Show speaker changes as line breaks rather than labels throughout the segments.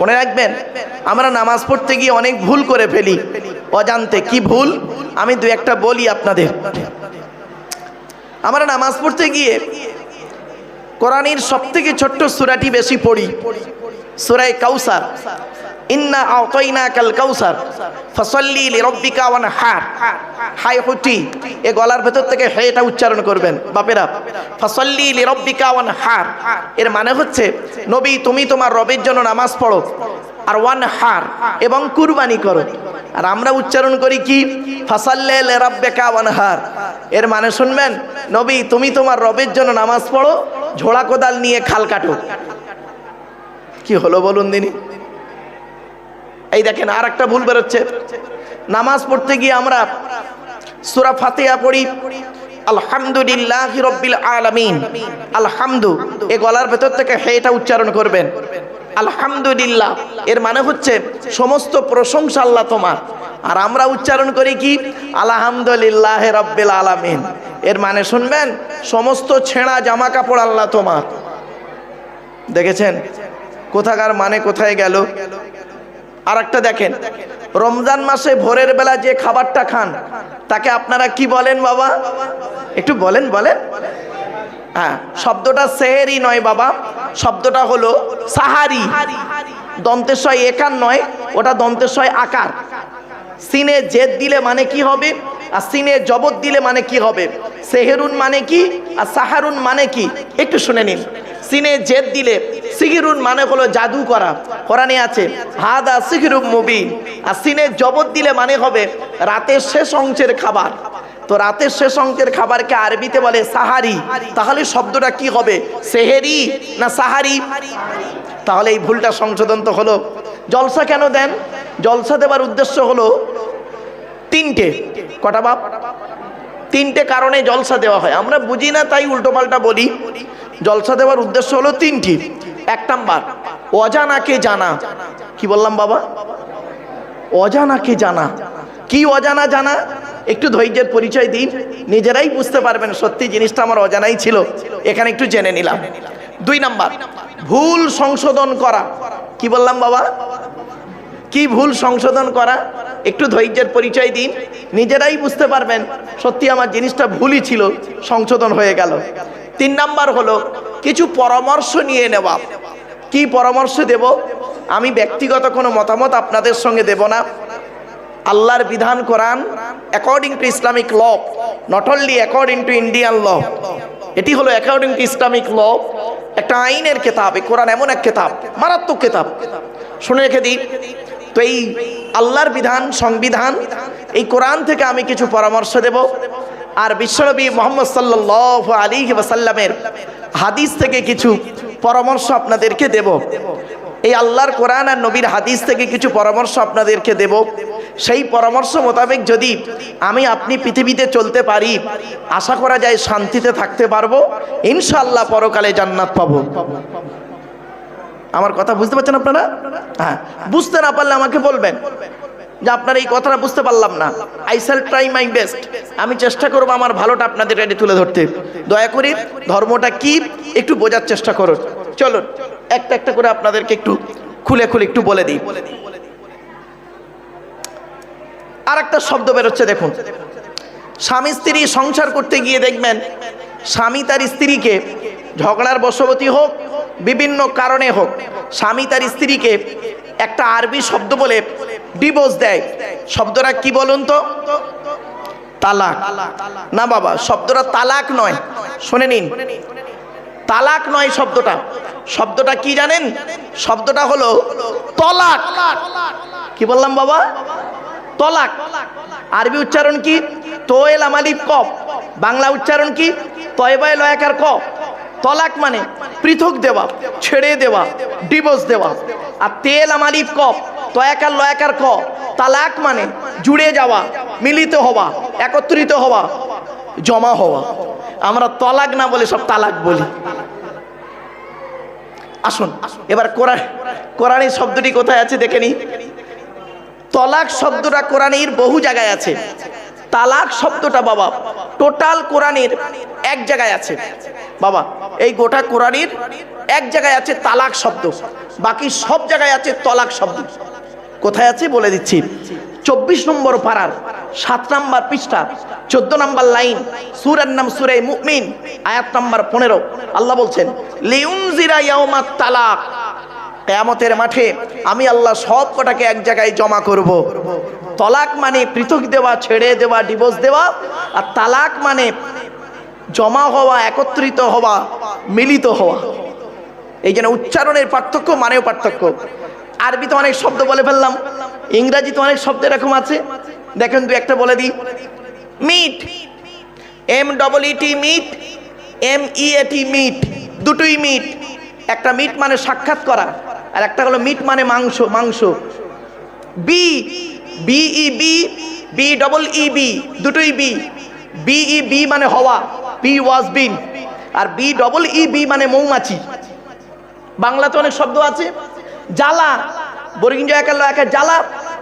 মনে রাখবেন, আমরা নামাজ পড়তে গিয়ে অনেক ভুল করে ফেলি। অজান্তে, কি ভুল? আমি দু একটা বলি আপনাদের। আমরা নামাজ পড়তে গিয়ে কোরআনের সব থেকে ছোট্ট সুরাটি বেশি পড়ি। সুরায় কাউসার। ইন্না আতইনা কাল কাউসার ফসল্লি লিরব্বিকা ওয়ানহার হাই হুটি, এ গলার ভেতর থেকে হেটা উচ্চারণ করবেন, বাপেরা। ফসল্লি লিরব্বিকা ওয়ানহার। এর মানে হচ্ছে, নবী, তুমি তোমার রবের জন্য নামাজ পড়ো আর ওয়ান হার এবং কুরবানি করো। আর আমরা উচ্চারণ করি কি? ফাসাল্লে লেরাব্বেকা ওয়ানহার। এর মানে শুনবেন, নবী, তুমি তোমার রবের জন্য নামাজ পড়ো, ঝোড়া কোদাল নিয়ে খাল কাটো। কি হলো বলুন দিনী? এই দেখেন আর একটা ভুল বেরোচ্ছে। নামাজ পড়তে গিয়ে আমরা সুরা ফাতেহা পড়ি, আলহামদুলিল্লাহ রব্বিল আলামিন। আলহামদু, এ গলার ভেতর থেকে হেটা উচ্চারণ করবেন। আলহামদুলিল্লাহ। এর মানে হচ্ছে সমস্ত প্রশংসা আল্লাহ তোমার। আর আমরা উচ্চারণ করি কি? আলহামদুলিল্লাহ রব্বিল আলামিন। এর মানে শুনবেন, সমস্ত ছেঁড়া জামা কাপড় আল্লাহ তোমার। দেখেছেন? কোথাকার মানে কোথায় গেল? আর একটা দেখেন, রমজান মাসে ভোরের বেলা যে খাবারটা খান, তাকে আপনারা কি বলেন বাবা? একটু বলেন বলেন। হ্যাঁ শব্দটা সেহেরি নয় বাবা, শব্দটা হলো সাহারি। দন্তেশয় একার নয়, ওটা দন্তেশয় আকার। সিনে জেদ দিলে মানে কি হবে? আর সিনে জবত দিলে মানে কি হবে? সেহেরুন মানে কি? আর সাহারুন মানে কি? একটু শুনে নিন। সিনে জেদ দিলে সিগিরুন মানে হলো জাদু করা। কোরআনে আছে, হাদা সিগিরুম মুবিন। আর সিনে জবত দিলে মানে হবে রাতের শেষ অংশের খাবার। তো রাতের শেষ অঙ্কের খাবারকে আরবিতে বলে সাহারি। তাহলে শব্দটা কি হবে? সেহেরি না সাহারি? তাহলে এই ভুলটা সংশোধন তো হলো। জলসা কেন দেন? জলসা দেবার উদ্দেশ্য হলো তিনটে। কটা বাপ? তিনটে কারণে জলসা দেওয়া হয়। আমরা বুঝি না, তাই উল্টোপাল্টা বলি। জলসা দেওয়ার উদ্দেশ্য হলো তিনটি। এক নাম্বার অজানাকে জানা? কি বললাম বাবা? অজানাকে জানা? কি অজানা জানা? একটু ধৈর্যের পরিচয় দিন, নিজেরাই বুঝতে পারবেন সত্যি জিনিসটা আমার অজানাই ছিল। এখানে একটু জেনে নিলাম। দুই নাম্বার, ভুল সংশোধন করা। কি বললাম বাবা? কি ভুল সংশোধন করা? একটু ধৈর্যের পরিচয় দিন, নিজেরাই বুঝতে পারবেন সত্যি আমার জিনিসটা ভুলই ছিল, সংশোধন হয়ে গেল। তিন নাম্বার হলো কিছু পরামর্শ নিয়ে নেওয়া। কি পরামর্শ দেব? আমি ব্যক্তিগত কোনো মতামত আপনাদের সঙ্গে দেব না। আল্লাহর বিধান কোরআন according to Islamic law not only according to Indian law এটি হলো অ্যাকর্ডিং টু ইসলামিক ল একটা আইনের কেতাব, এই কোরআন এমন এক কেতাব, মারাত্মক কেতাব। শুনে রেখে দিই, তো এই আল্লাহর বিধান, সংবিধান, এই কোরআন থেকে আমি কিছু পরামর্শ দেব। আর বিশ্বনবী মোহাম্মদ সাল্লাহ আলী ওয়াসাল্লামের হাদিস থেকে কিছু পরামর্শ আপনাদেরকে দেব। এই আল্লাহর কোরআন আর নবীর হাদিস থেকে কিছু পরামর্শ আপনাদেরকে দেব। সেই পরামর্শ মোতাবেক যদি আমি আপনি পৃথিবীতে চলতে পারি, আশা করা যায় শান্তিতে থাকতে পারব। ইনশাল্লাহ পরকালে জান্নাত পাবো। আমার কথা বুঝতে পারছেন আপনারা? হ্যাঁ বুঝতে না পারলে আমাকে বলবেন। যে আপনার এই কথাটা বুঝতে পারলাম না। I shall try my best আমি চেষ্টা করব আমার ভালোটা আপনাদের এটা তুলে ধরতে। দয়া করি ধর্মটা কি একটু বোঝার চেষ্টা করুন। চলুন, একটা একটা করে আপনাদেরকে একটু খুলে খুলে একটু বলে দিই। আর একটা শব্দ বেরোচ্ছে, দেখুন। স্বামী স্ত্রী সংসার করতে গিয়ে দেখবেন, স্বামী তার স্ত্রীকে ঝগড়ার বশবতী হোক, বিভিন্ন কারণে হোক, স্বামী তার স্ত্রীকে একটা আরবি শব্দ বলে ডিভোর্স দেয়। শব্দটা কি বলুন তো? তালাক। না বাবা, শব্দটা তালাক নয়। শুনে নিন। তালাক নয় শব্দটা। শব্দটা কি জানেন? শব্দটা হলো তলাক। কি বললাম বাবা? তলাক। আরবি উচ্চারণ কি? তোয়েল আমালিফ কপ বাংলা উচ্চারণ কি? তয়বায় লয়াকার ক তলাক মানে পৃথক দেওয়া, ছেড়ে দেওয়া ডিভোর্স দেওয়া। আর তেল আমালিফ কপ তয়াকার লয়াকার ক। তালাক মানে জুড়ে যাওয়া, মিলিত হওয়া, একত্রিত হওয়া, জমা হওয়া। আমরা তলাক না বলে সব তালাক বলি। আসুন, এবার কোরআন, কোরআনের শব্দটি কোথায় আছে দেখে নি তলাক শব্দটা কোরআনের বহু জায়গায় আছে। তালাক শব্দটা বাবা, টোটাল কোরআনের এক জায়গায় আছে। বাবা, এই গোটা কোরআনের এক জায়গায় আছে তালাক শব্দ। বাকি সব জায়গায় আছে তলাক শব্দ। কোথায় আছে বলে দিচ্ছি। চব্বিশ নম্বর পাড়ার সাত নাম্বার পৃষ্ঠা, চোদ্দ নাম্বার লাইন, সুরের নাম সুরে মুমিন, আয়াত নাম্বার পনেরো। আল্লাহ বলছেন, লিউনজিরা ইয়াউমাত তালাক, কেয়ামতের মাঠে আমি আল্লাহ সব কটাকে এক জায়গায় জমা করব। তলাক মানে পৃথক দেওয়া, ছেড়ে দেওয়া ডিভোর্স দেওয়া, আর তালাক মানে জমা হওয়া, একত্রিত হওয়া, মিলিত হওয়া। এই জন্য উচ্চারণের পার্থক্য, মানেও পার্থক্য। আরবিতে অনেক শব্দ বলে ফেললাম, ইংরাজিতে অনেক শব্দ এরকম আছে। দেখেন দু একটা বলে দিই। Meet M double E T meet M E A T, meat meet. একটা মিট মানে সাক্ষাৎ করা, আর একটা হলো মিট মানে মাংস মাংস। Be B E be B double E bee দুটোই বি। বিই বি মানে হওয়া, বি ওয়াজ বিন। আর বি ডবল ই বি মানে মৌমাছি। বাংলাতে অনেক শব্দ আছে। জ্বালা। বর্গিন জয় একাল একা জ্বালা,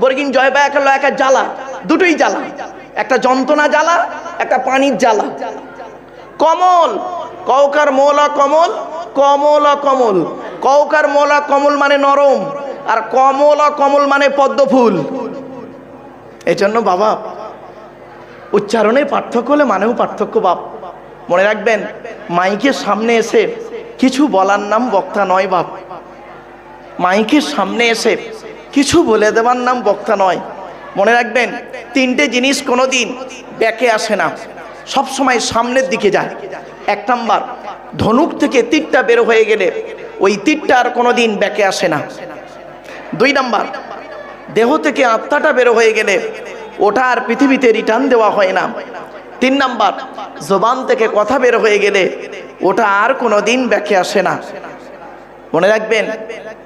বর্গিন জয় বা একাল একা জ্বালা, দুটোই জ্বালা। একটা যন্ত্রণা জ্বালা, একটা পানির জ্বালা। কমল কৌকার মোলা কমল কমল কমল। কৌকার মোলা কমল মানে নরম, আর কমল কমল মানে পদ্ম ফুল জন্য বাবা, উচ্চারণে পার্থক্য হলে মানেও পার্থক্য বাপ। মনে রাখবেন, মাইকের সামনে এসে কিছু বলার নাম বক্তা নয় বাপ। মাইকের সামনে এসে কিছু বলে দেওয়ার নাম বক্তা নয়। মনে রাখবেন, তিনটে জিনিস কোনো দিন ব্যাকে আসে না। সব সময় সামনের দিকে যায়। এক নাম্বার, ধনুক থেকে তীরটা বের হয়ে গেলে ওই তীরটা আর কোনো দিন ব্যাকে আসে না। দুই নাম্বার, দেহ থেকে আত্মাটা বের হয়ে গেলে ওটা আর পৃথিবীতে রিটার্ন দেওয়া হয় না। তিন নাম্বার, জবান থেকে কথা বের হয়ে গেলে ওটা আর কোনো দিন ব্যাকে আসে না। মনে রাখবেন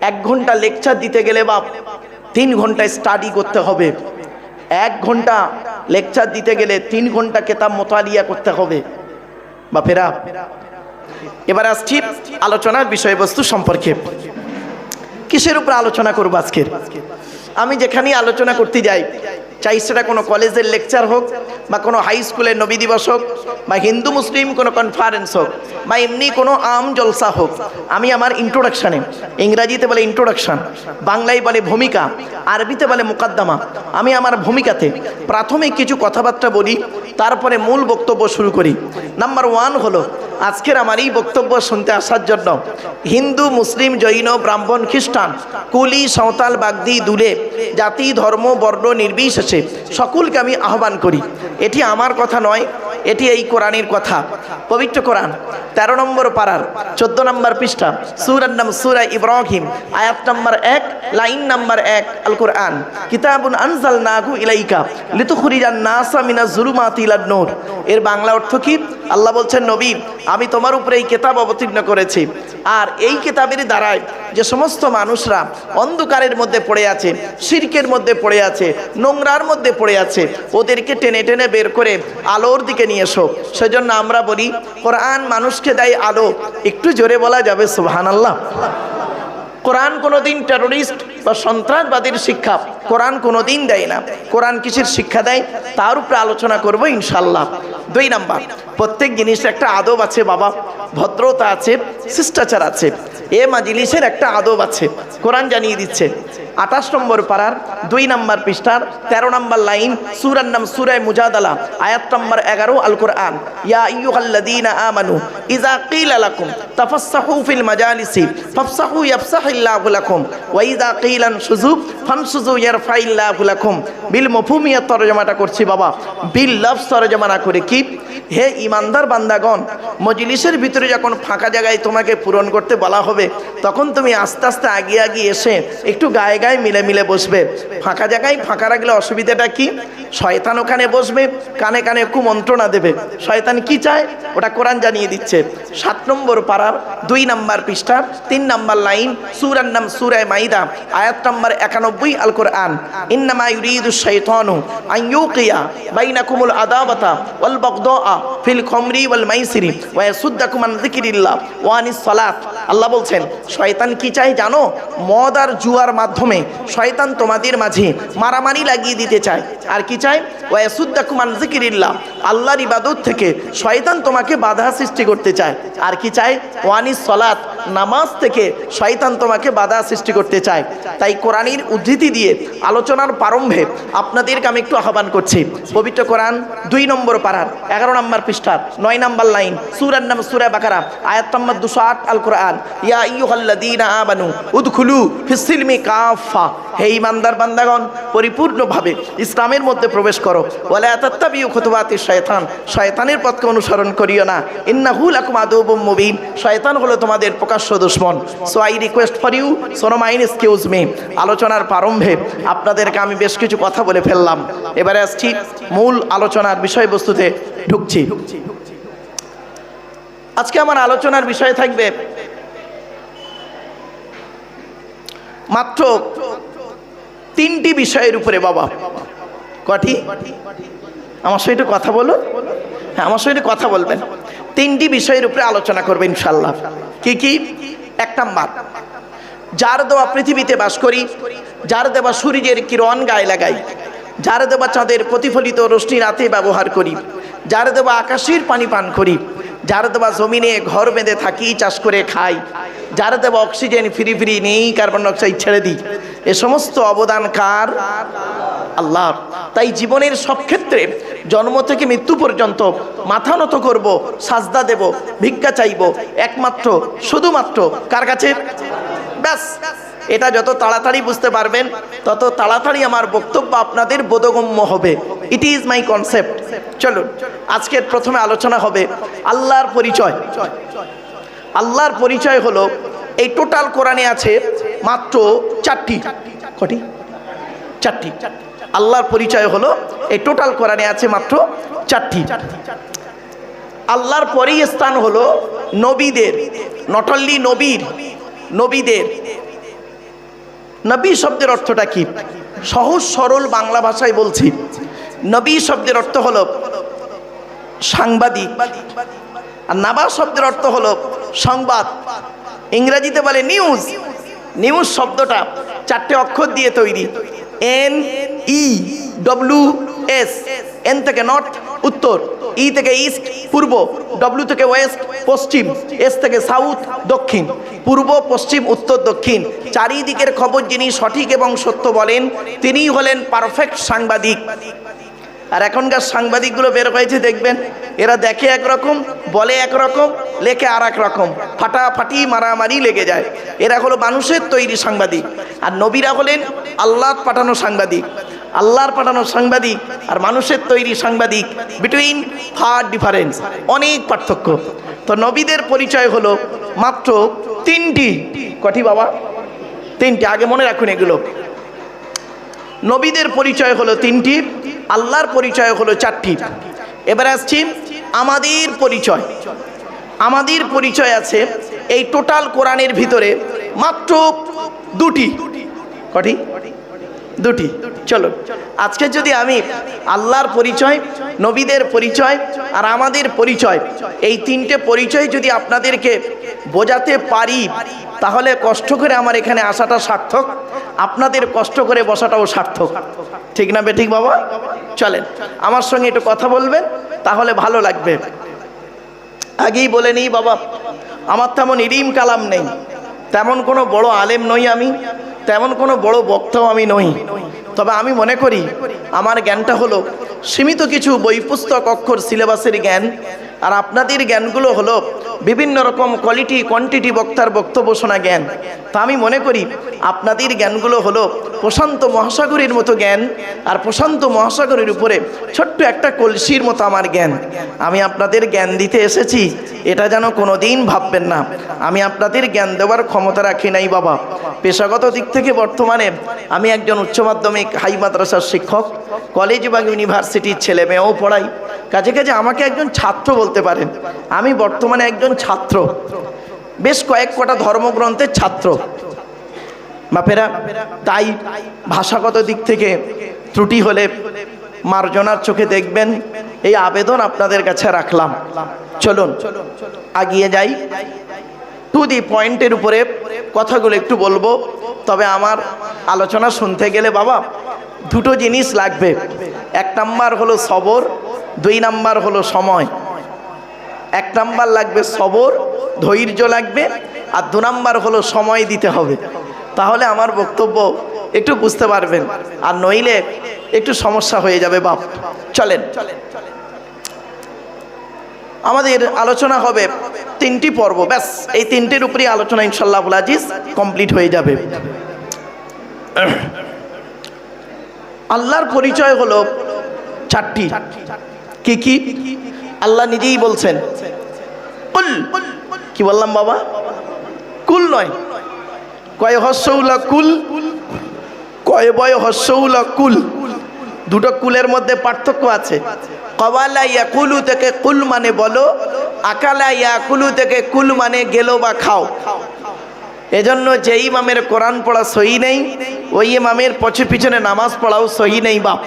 এক ঘণ্টা লেকচার দিতে গেলে বাপ, তিন ঘণ্টা স্টাডি করতে হবে। এক ঘণ্টা লেকচার দিতে গেলে তিন ঘণ্টা কেতাব মোতালিয়া করতে হবে। বা বাপেরা, এবার আসছি আলোচনার বিষয়বস্তু সম্পর্কে। কিসের উপর আলোচনা করব আজকের? আমি যেখানেই আলোচনা করতে যাই চাই সেটা কোনো কলেজের লেকচার হোক, বা কোনো হাই স্কুলের নবী দিবস হোক, বা হিন্দু মুসলিম কোনো কনফারেন্স হোক, বা এমনি কোনো আম জলসা হোক, আমি আমার ইন্ট্রোডাকশানে ইংরাজিতে বলে ইন্ট্রোডাকশান বাংলায় বলে ভূমিকা, আরবিতে বলে মুকাদ্দামা, আমি আমার ভূমিকাতে প্রাথমিক কিছু কথাবার্তা বলি, তারপরে মূল বক্তব্য শুরু করি। নাম্বার ওয়ান হলো আজকের আমার এই বক্তব্য শুনতে আসার জন্য হিন্দু, মুসলিম, জৈন, ব্রাহ্মণ, খ্রিস্টান, কুলি, সাঁওতাল, বাগদি, দুলে, জাতি, ধর্ম, বর্ণ, নির্বিশেষে সকলকে আমি আহ্বান করি। এটি আমার কথা নয় এটি এই কোরআনের কথা। পবিত্র কোরআন, তেরো নম্বর পাড়ার চোদ্দ নম্বর পৃষ্ঠা, সুরার নাম সুরা ইব্রাহিম, আয়াত নম্বর এক, লাইন নাম্বার এক আল কোরআন কিতাবুন আনজাল নাগু ইলাইকা লিতুখরিজান নাসা মিনা জুলুমাতি নূর। এর বাংলা অর্থ কি? আল্লাহ বলছেন, নবী, আমি তোমার উপরে এই কিতাব অবতীর্ণ করেছি। আর এই কিতাবের দ্বারায় যে সমস্ত মানুষরা অন্ধকারের মধ্যে পড়ে আছে, শিরকের মধ্যে পড়ে আছে, নোংরার মধ্যে পড়ে আছে, ওদেরকে টেনে টেনে বের করে আলোর দিকে নিয়ে এসো। সেজন্য আমরা বলি, কোরআন মানুষকে দেয় আলো। একটু জোরে বলা যাবে সুবহান আল্লাহ কোরআন কোনোদিন টেরোরিস্ট বা সন্ত্রাসবাদীর শিক্ষা, কোরআন কোনোদিন দেয় না। কোরআন কিসের শিক্ষা দেয়? তার উপরে আলোচনা করব ইনশাল্লাহ দুই নাম্বার, প্রত্যেক জিনিসের একটা আদব আছে বাবা। ভদ্রতা আছে, শিষ্টাচার আছে। এ মা মাজিলিসের একটা আদব আছে। কোরআন জানিয়ে দিচ্ছে আঠাশ নম্বর পাড়ার দুই নম্বর পৃষ্ঠার তেরো নম্বর লাইন সুরার নাম সুরায় মুজাদালা, আয়াত নম্বর এগারো আল কোরআন ইয়া ইয়ুহাল্লাযীনা আমানু, ইযা কিলা লাকুম, তাফাসসাহু ফিল মাজালিসি, ফাফসাহু ইয়াফসাহিল্লাহু লাকুম, ওয়া ইযা কিলান শুযু, ফানশুযু ইয়ারফাইল্লাহু লাকুম। বিল মফহুমিয়া তরজমাটা করছি বাবা। বিল লফজ তরজমা না করে কি? হে ইমানদার বান্দাগণ, মজলিসের ভিতরে যখন ফাঁকা জায়গায় তোমাকে পূরণ করতে বলা হবে, তখন তুমি আস্তে আস্তে আগিয়ে আগিয়ে এসে একটু গায়ে গায়ে মিলে মিলে বসবে। ফাঁকা জায়গায় ফাঁকা রাখলে অসুবিধাটা কি? শয়তান ওখানে বসবে, কানে কানে একটু মন্ত্রণা দেবে। শয়তান কি চায়? ওটা কোরআন জানিয়ে দিচ্ছে। সাত নম্বর পাড়ার দুই নাম্বার পৃষ্ঠা, তিন নাম্বার লাইন, সুরার নাম সুরায় মাইদা, আয়াত নম্বর একানব্বই আল কোরআন ইন্নামা ইউরিদু শাইতানু আন ইউকিয়া বাইনাকুমুল আদাবাতা ওয়াল বাগদাআ ফিল খমরি ওয়াল মাইসিরি ওয়া ইয়াসুদ্দাকুম আন যিকরিল্লাহ সালাত। আল্লাহ বলছেন, শয়তান কি চায় জানো? মদ আর জুয়ার মাধ্যমে শয়তান তোমাদের মাঝে মারামারি লাগিয়ে দিতে চায়। আর কি চায়? ওয়া ইয়াসুদ্দাকুম আন আল্লাহর ইবাদত থেকে শয়তান তোমাকে বাধা সৃষ্টি করতে চায়। আর কি চায়? ওয়ানিস সালাত। নামাজ থেকে শয়তান তোমাকে বাধা সৃষ্টি করতে চায়। তাই কোরআনের উদ্ধৃতি দিয়ে আলোচনার প্রারম্ভে আপনাদেরকে আমি একটু আহ্বান করছি। পবিত্র কোরআন দুই নম্বর পাড়ার এগারো নম্বর পৃষ্ঠার নয় নম্বর লাইন, সুরার নাম সুরা বাকারা, আয়াত নম্বর দুশো আট আল কোরআন ইয়া ইয়ুহাল্লাদিনা আমানু উদখুলু ফিসিলমি কাফা হে ইমানদার বান্দাগণ, পরিপূর্ণভাবে ইসলামের মধ্যে প্রবেশ করো। ওয়ালা তাত্তাবিউ খুতুবাতি শয়তান। শয়তানের পথকে অনুসরণ করিও না। ইন্নাহু লাকুম আদুবুম মুবিন। শয়তান হলো তোমাদের প্রকাশ্য দুশ্মন। So I request for you সোনো mine excuse me আলোচনার প্রারম্ভে আপনাদেরকে আমি বেশ কিছু কথা বলে ফেললাম। এবারে আসছি মূল আলোচনার বিষয়বস্তুতে ঢুকছি। আজকে আমার আলোচনার বিষয় থাকবে মাত্র তিনটি বিষয়ের উপরে বাবা। কটি? আমার সঙ্গে একটু কথা বলো। হ্যাঁ আমার সঙ্গে একটু কথা বলবেন। তিনটি বিষয়ের উপরে আলোচনা করবেন ইনশাল্লাহ কি কি? এক নাম্বার, যার দেওয়া পৃথিবীতে বাস করি, যার দেওয়া সূর্যের কিরণ গায়ে লাগাই, যার দেওয়া চাঁদের প্রতিফলিত রশ্মি রাতে ব্যবহার করি, যার দেওয়া আকাশের পানি পান করি, যার দেওয়া জমিনে ঘর বেঁধে থাকি, চাষ করে খাই, যার দেওয়া অক্সিজেন ফ্রি ফ্রি নেই, কার্বন ডাইঅক্সাইড ছেড়ে দিই, এ সমস্ত অবদান কার আল্লাহ। তাই জীবনের সব ক্ষেত্রে জন্ম থেকে মৃত্যু পর্যন্ত মাথা নত করব, সাজদা দেব, ভিক্ষা চাইব, একমাত্র, শুধুমাত্র কার কাছে? ব্যাস। এটা যত তাড়াতাড়ি বুঝতে পারবেন, তত তাড়াতাড়ি আমার বক্তব্য আপনাদের বোধগম্য হবে। ইট ইজ মাই কনসেপ্ট চলুন, আজকের প্রথমে আলোচনা হবে আল্লাহর পরিচয়। আল্লাহর পরিচয় হলো, এই টোটাল কোরআনে আছে মাত্র চারটি। কটি? চারটি। আল্লাহর পরিচয় হলো, এই টোটাল কোরআনে আছে মাত্র চারটি। আল্লাহর পরেই স্থান হলো নবীদের নট অনলি নবীর, নবীদের। নবী শব্দের অর্থটা কি? সহজ, সরল বাংলা ভাষায় বলছি। নবী শব্দের অর্থ হলো সাংবাদিক। আর নাবা শব্দের অর্থ হলো সংবাদ। ইংরেজিতে বলে নিউজ নিউজ শব্দটা চারটে অক্ষর দিয়ে তৈরি। N E W S N থেকে নর্থ উত্তর ই থেকে ইস্ট পূর্ব ডব্লিউ থেকে ওয়েস্ট পশ্চিম এস থেকে সাউথ দক্ষিণ, পূর্ব, পশ্চিম, উত্তর, দক্ষিণ। চারিদিকের খবর যিনি সঠিক এবং সত্য বলেন, তিনিই হলেন পারফেক্ট সাংবাদিক। আর এখনকার সাংবাদিকগুলো বের হয়েছে, দেখবেন, এরা দেখে একরকম, বলে একরকম লেখে আর এক রকম। ফাটাফাটি মারামারি লেগে যায়। এরা হলো মানুষের তৈরি সাংবাদিক। আর নবীরা হলেন আল্লাহ পাঠানো সাংবাদিক। আল্লাহর পাঠানো সাংবাদিক আর মানুষের তৈরি সাংবাদিক বিটুইন ফার ডিফারেন্স অনেক পার্থক্য। তো নবীদের পরিচয় হলো মাত্র তিনটি। কটি বাবা? তিনটি। আগে মনে রাখুন এগুলো। নবীদের পরিচয় হলো তিনটি। আল্লাহর পরিচয় হলো চারটি। এবার আসছি আমাদের পরিচয়। আমাদের পরিচয় আছে এই টোটাল কোরআনের ভিতরে মাত্র দুটি। কটি? দুটি। চলো, আজকে যদি আমি আল্লাহর পরিচয়, নবীদের পরিচয় আর আমাদের পরিচয়, এই তিনটে পরিচয় যদি আপনাদেরকে বোঝাতে পারি, তাহলে কষ্ট করে আমার এখানে আসাটা সার্থক, আপনাদের কষ্ট করে বসাটাও সার্থক। ঠিক না বেঠিক বাবা? চলেন, আমার সঙ্গে একটু কথা বলবেন, তাহলে ভালো লাগবে। আগেই বলে নিই বাবা। আমার তেমন ইরিম কালাম নেই। তেমন কোনো বড় আলেম নই আমি। তেমন কোনো বড় বক্তাও আমি নই। তবে আমি মনে করি, আমার জ্ঞানটা হলো সীমিত কিছু বই পুস্তক অক্ষর সিলেবাসের জ্ঞান। আর আপনাদের জ্ঞানগুলো হলো বিভিন্ন রকম কোয়ালিটি কোয়ান্টিটি বক্তার বক্তব্য শোনা জ্ঞান। তা আমি মনে করি আপনাদের জ্ঞানগুলো হলো প্রশান্ত মহাসাগরের মতো জ্ঞান আর প্রশান্ত মহাসাগরের উপরে ছোট্ট একটা কলসির মতো আমার জ্ঞান। আমি আপনাদের জ্ঞান দিতে এসেছি, এটা যেন কোনো দিন ভাববেন না। আমি আপনাদের জ্ঞান দেওয়ার ক্ষমতা রাখি নাই বাবা। পেশাগত দিক থেকে বর্তমানে আমি একজন উচ্চ মাধ্যমিক হাই মাদ্রাসার শিক্ষক, কলেজ এবং ইউনিভার্সিটির ছেলে মেয়েও পড়াই। কাজে কাজে আমাকে একজন ছাত্র বলতে পারেন। আমি বর্তমানে একজন ছাত্র। বেশ কয়েক কটা ধর্মগ্রন্থের ছাত্র। বাপেরা, তাই ভাষাগত দিক থেকে ত্রুটি হলে মার্জনার চোখে দেখবেন, এই আবেদন আপনাদের কাছে রাখলাম। চলুন, আগিয়ে যাই। টু দি পয়েন্টের উপরে কথাগুলো একটু বলব। তবে আমার আলোচনা শুনতে গেলে বাবা দুটো জিনিস লাগবে। এক নাম্বার হলো সবর, দুই নাম্বার হলো সময়। এক নাম্বার লাগবে সবর, ধৈর্য লাগবে, আর দু নাম্বার হলো সময় দিতে হবে। তাহলে আমার বক্তব্য একটু বুঝতে পারবেন, আর নইলে একটু সমস্যা হয়ে যাবে বাপ। চলেন। আমাদের আলোচনা হবে তিনটি পর্ব, ব্যাস। এই তিনটির উপরেই আলোচনা ইনশাল্লাহ আজিজ কমপ্লিট হয়ে যাবে। আল্লাহর পরিচয় হলো চারটি। কি কি? আল্লাহ নিজেই বলছেন। কুল। কি বললাম বাবা? কুল নয়। কুল? কয় বয় হস্যউলা কুল? দুটো কুলের মধ্যে পার্থক্য আছে। কবালা ইয়াকুলু থেকে কুল মানে বলো, আকালা ইয়াকুলু থেকে কুল মানে গেলো বা খাও। এজন্য যে ইমামের কোরআন পড়া সহি নেই। ওই ইমামের পছে পিছনে নামাজ পড়াও সহি নেই বাপ।